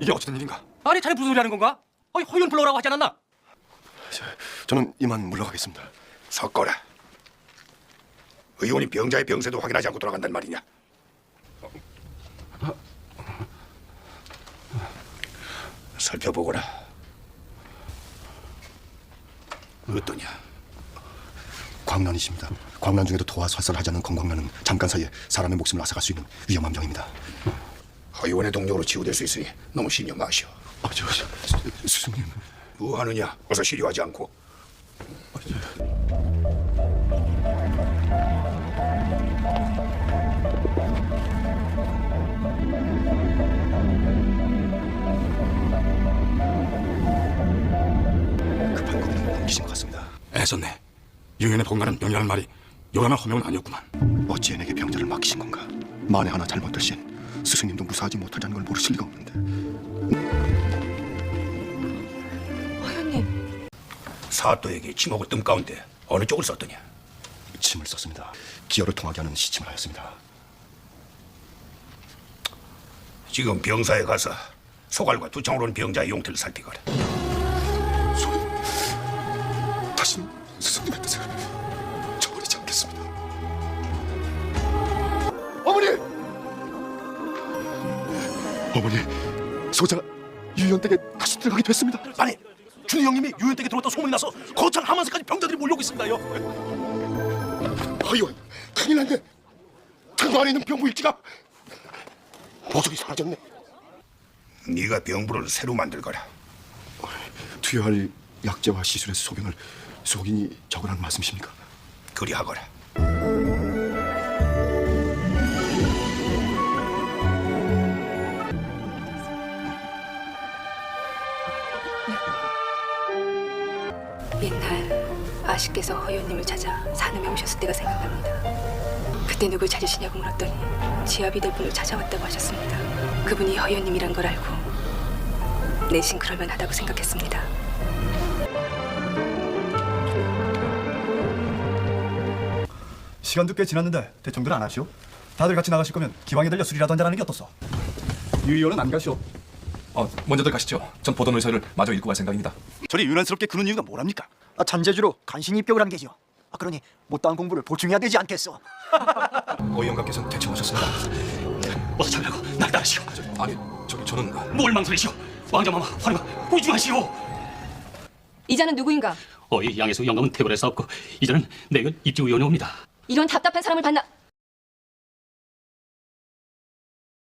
이게 어찌된 일인가? 아니 자네 무슨 소리 하는 건가? 아니 허윤 불러오라고 하지 않았나? 저, 저는 이만 물러가겠습니다. 섞어라. 의원이 병자의 병세도 확인하지 않고 돌아간단 말이냐? 살펴보거라. 어떠냐? 광란이십니다. 광란 중에도 도와 설설하지 않는 건광란은 잠깐 사이에 사람의 목숨을 앗아갈 수 있는 위험한 병입니다. 의원의 동료로 치유될 수 있으니 너무 신경 마시오. 아, 저, 저, 스승님. 뭐 하느냐? 어서 시려하지 않고. 급한 겁은 넘기신 것 같습니다. 애썼네. 유연의 번갈은 명이라는 말이 요란한 허명은 아니었구만. 어찌 내게 병자를 맡기신 건가? 만에 하나 잘못될 시엔 스승님도 무사하지 못하자는 걸 모르실 리가 없는데. 허연님, 사또에게 지목을 뜸 가운데 어느 쪽을 썼더냐? 침을 썼습니다. 기어를 통하게 하는 시침을 하였습니다. 지금 병사에 가서 소갈과 두창으로 온 병자의 용태를 살피거라. 어머니, 소자가 유연댁에 다시 들어가게 됐습니다. 아니 준희 형님이 유연댁에 들어왔다 소문이 나서 거창 하만세까지 병자들이 몰려오고 있습니다요. 아이원, 큰일 났네. 그 안에 있는 병부 일지가 보석이 사라졌네. 네가 병부를 새로 만들 거라. 투여할 약재와 시술의 소견을 속인이 적으라는 말씀이십니까? 그리하거라. 옛날 아씨께서 허연님을 찾아 산음에 오셨을 때가 생각납니다. 그때 누굴 찾으시냐고 물었더니 지압이 될 분을 찾아왔다고 하셨습니다. 그분이 허연님이란 걸 알고 내심 그럴만 하다고 생각했습니다. 시간도 꽤 지났는데 대청들 안 하시오? 다들 같이 나가실 거면 기왕에 들려 술이라도 한잔하는 게 어떻소? 유 의원은 안 가시오. 어, 먼저들 가시죠. 전 보던 의사를 마저 읽고 갈 생각입니다. 저리 유난스럽게 그런 이유가 뭐랍니까? 아, 잔재주로 간신히 입격을 한 게죠. 아, 그러니 못다한 공부를 보충해야 되지 않겠소? 오 영감께서는 대충하셨습니다. 어서 참라고 날 따르시오. 아니, 저기 저는 뭘 망설이시오? 왕자마마 화려가 보증하시오. 이자는 누구인가? 어이 양에서 영감은 퇴거해서 없고 이제는 내가 입지 의원이 옵니다. 이런 답답한 사람을 만나